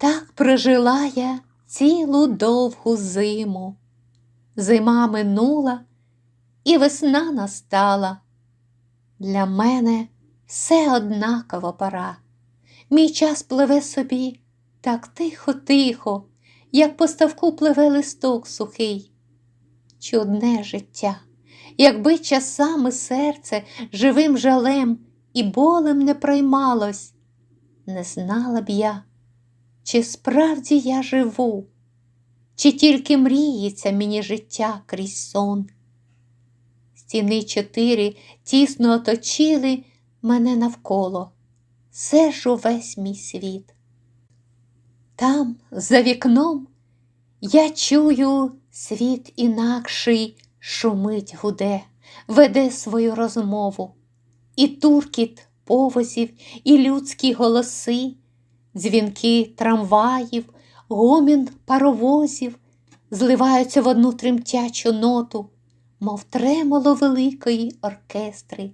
Так прожила я цілу довгу зиму. Зима минула, і весна настала. Для мене все однакова пора. Мій час пливе собі так тихо-тихо, як по ставку пливе листок сухий. Чудне життя, якби часами серце живим жалем і болем не проймалось, не знала б я, чи справді я живу, чи тільки мріється мені життя крізь сон. Стіни чотири тісно оточили мене навколо, сержу весь мій світ. Там, за вікном, я чую світ інакший шумить гуде, веде свою розмову, і туркіт повозів, і людські голоси, дзвінки трамваїв, гомін паровозів зливаються в одну тремтячу ноту, мов тремоло великої оркестри.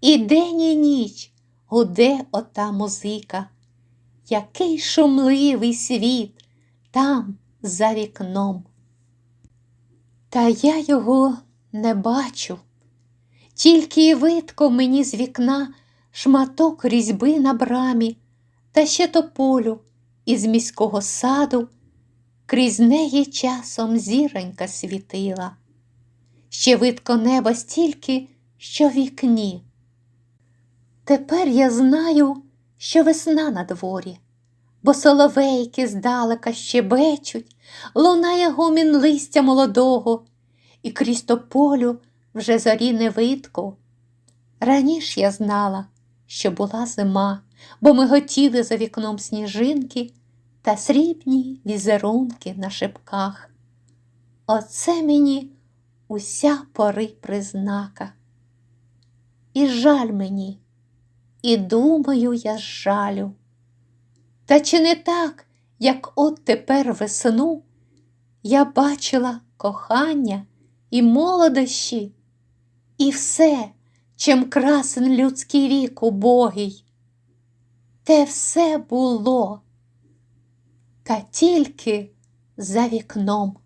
І день і ніч гуде ота музика. Який шумливий світ там за вікном. Та я його не бачу, тільки видко мені з вікна шматок різьби на брамі, та ще тополю із міського саду, крізь неї часом зіронька світила. Ще видко неба стільки, що вікні. Тепер я знаю, що весна на дворі, бо соловейки здалека щебечуть, лунає гомін листя молодого, і крізь тополю вже зорі не видко. Раніш я знала, що була зима, бо ми готіли за вікном сніжинки та срібні візерунки на шипках. Оце мені уся пори признака. І жаль мені, і думаю я жалю. Та чи не так, як от тепер весну, я бачила кохання і молодощі, і все, чим красен людський вік убогий. Те все було, та тільки за вікном.